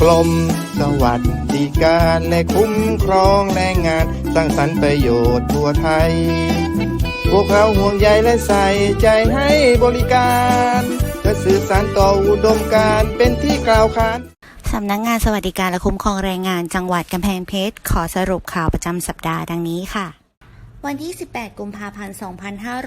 กรมสวัสดิการและคุ้มครองแรงงาน สร้างสรรค์ประโยชน์ทั่วไทย พวกเขาห่วงใยและใส่ใจให้บริการเพื่อสื่อสารต่ออุดมการเป็นที่กล่าวขานสำนักงานสวัสดิการและคุ้มครองแรงงานจังหวัดกำแพงเพชร ขอสรุปข่าวประจำสัปดาห์ดังนี้ค่ะ วันที่ 18 กุมภาพันธ์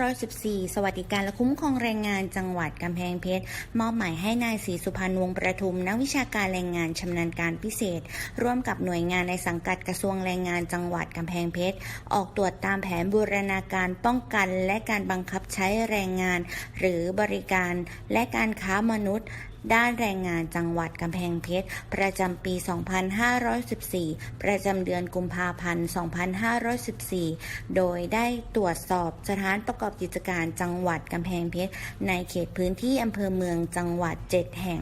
2514 สวัสดิการและคุ้มครองแรงงานจังหวัดกำแพงเพชร มอบหมายให้นายศรีสุพรรณวงศ์ประทุม นักวิชาการแรงงานชำนาญการพิเศษ ร่วมกับหน่วยงานในสังกัดกระทรวงแรงงานจังหวัดกำแพงเพชร ออกตรวจตามแผนบูรณาการป้องกันและการบังคับใช้แรงงาน หรือบริการและการค้ามนุษย์ด้านแรงงานจังหวัดกำแพงเพชร ประจำปี 2514 ประจำเดือนกุมภาพันธ์ 2514 โดยได้ตรวจสอบสถานประกอบกิจการจังหวัดกำแพงเพชรในเขตพื้นที่อำเภอเมืองจังหวัด 7 แห่ง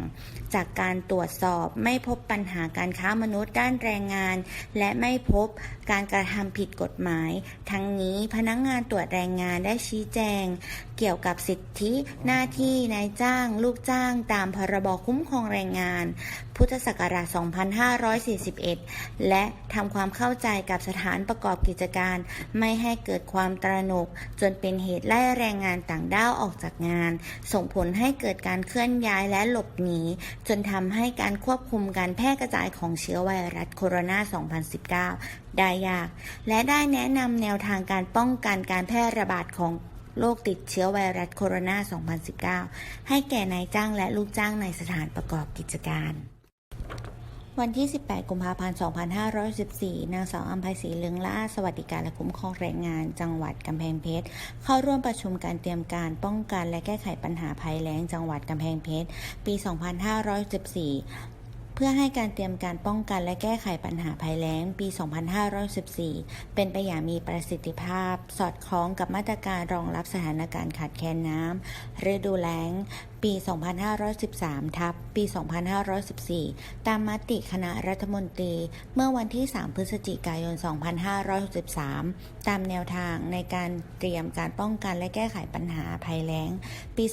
จากการตรวจสอบไม่พบปัญหาการค้ามนุษย์ด้านแรงงาน และไม่พบการกระทำผิดกฎหมาย ทั้งนี้พนักงงานตรวจแรงงานได้ชี้แจง เกี่ยวกับสิทธิหน้าที่นายจ้าง ลูกจ้าง ตามพรบคุ้มครองแรงงาน พุทธศักราช 2541 และทำความเข้าใจกับสถานประกอบกิจการไม่ให้เกิดความตระหนก จนเป็นเหตุไล่แรงงานต่างด้าวออกจากงาน ส่งผลให้เกิดการเคลื่อนย้ายและหลบหนี จนทำให้การควบคุมการแพร่กระจายของเชื้อไวรัสโคโรนา 2019 ได้ยาก และได้แนะนำแนวทางการป้องกันการแพร่ระบาดของโรคติดเชื้อไวรัสโคโรนา 2019 ให้แก่นายจ้างและลูกจ้างในสถานประกอบกิจการ วันที่ 18 กุมภาพันธ์ 2514 นางสาวอัมภัยศรีเลืองล่า สวัสดิการและคุ้มครองแรงงาน จังหวัดกำแพงเพชร เข้าร่วมประชุมการเตรียมการป้องกันและแก้ไขปัญหาภัยแล้งจังหวัดกำแพงเพชร ปี 2514เพื่อให้การเตรียมการป้องกันและแก้ไขปัญหาภัยแล้งปี 2514 เป็นไปอย่างมีประสิทธิภาพ สอดคล้องกับมาตรการรองรับสถานการณ์ขาดแคลนน้ำฤดูแล้งปี 2513 ทับ ปี 2514 ตามมติคณะรัฐมนตรี เมื่อวันที่ 3 พฤศจิกายน 2563 ตามแนวทางในการเตรียมการป้องกันและแก้ไขปัญหาภัยแล้ง ปี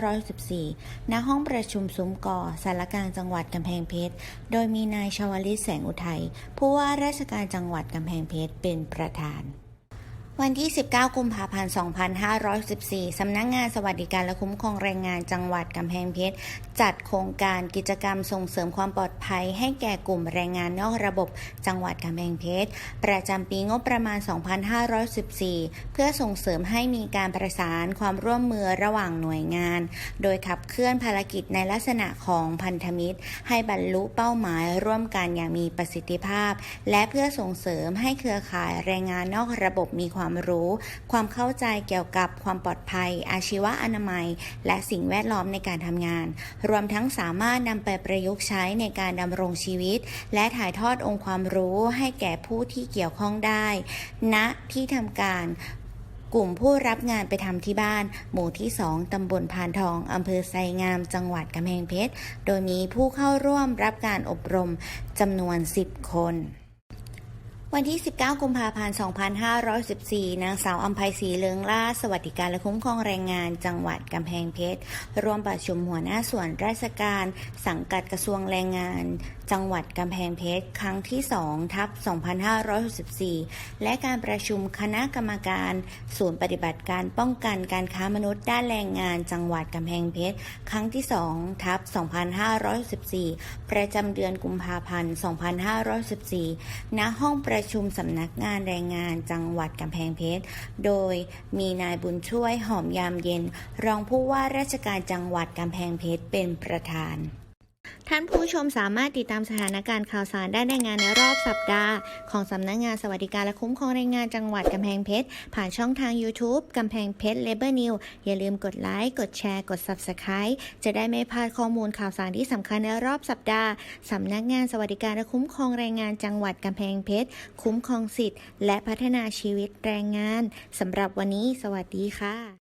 2514 ณ ห้องประชุมซุ้มกอสารกลางจังหวัดกำแพงเพชร โดยมีนายชวลิตแสงอุทัย ผู้ว่าราชการจังหวัดกำแพงเพชรเป็นประธาน วันที่ 19 กุมภาพันธ์ 2514 สำนักงงานสวัสดิการและคุ้มครองแรงงานจังหวัดกำแพงเพชร จัดโครงการกิจกรรมส่งเสริมความปลอดภัย ให้แก่กลุ่มแรงงานนอกระบบจังหวัดกำแพงเพชร ประจำปีงบประมาณ 2514 เพื่อส่งเสริมให้มีการประสานความร่วมมือระหว่างหน่วยงาน โดยขับเคลื่อนภารกิจในลักษณะของพันธมิตร ให้บรรลุเป้าหมายร่วมกันอย่างมีประสิทธิภาพ และเพื่อส่งเสริมให้เครือข่ายแรงงานนอกระบบมีความรู้ ความเข้าใจเกี่ยวกับความปลอดภัย อาชีวะอนามัย และสิ่งแวดล้อมในการทำงาน รวมทั้งสามารถนำไปประยุกต์ใช้ในการดำรงชีวิต และถ่ายทอดองค์ความรู้ให้แก่ผู้ที่เกี่ยวข้องได้ณที่ทำการกลุ่มผู้รับงานไปทำที่บ้าน หมู่ที่ 2 ตำบลพานทอง อำเภอไซงาม จังหวัดกำแพงเพชร โดยมีผู้เข้าร่วมรับการอบรมจำนวน 10 คน วันที่ 19 กุมภาพันธ์ 2514 นางสาวอัมภัยศรีเลืองล่า สวัสดิการและคุ้มครองแรงงาน จังหวัดกำแพงเพชร ร่วมประชุมหัวหน้าส่วนราชการ สังกัดกระทรวงแรงงาน จังหวัดกำแพงเพชร ครั้งที่2ทับ2564 และการประชุมคณะกรรมการศูนย์ปฏิบัติการป้องกันการค้ามนุษย์ด้านแรงงาน จังหวัดกำแพงเพชร ครั้งที่2ทับ2514ประจำเดือนกุมภาพันธ์ 2514ณ ห้องประชุมสำนักงานแรงงานจังหวัดกำแพงเพชร โดยมีนายบุญช่วยหอมยามเย็น รองผู้ว่าราชการจังหวัดกำแพงเพชรเป็นประธาน ท่านผู้ชมสามารถติดตามสถานการณ์ข่าวสารได้ในงานในรอบสัปดาห์ ของสำนักงานสวัสดิการและคุ้มครองแรงงานจังหวัดกำแพงเพชร ผ่านช่องทาง YouTube กำแพงเพชร Labor New อย่าลืมกดไลค์ กดแชร์ กด Subscribe จะได้ไม่พลาดข้อมูลข่าวสารที่สำคัญในรอบสัปดาห์สำนักงานสวัสดิการและคุ้มครองแรงงานจังหวัดกำแพงเพชร คุ้มครองสิทธิ์ และพัฒนาชีวิตแรงงานสำหรับวันนี้ สวัสดีค่ะ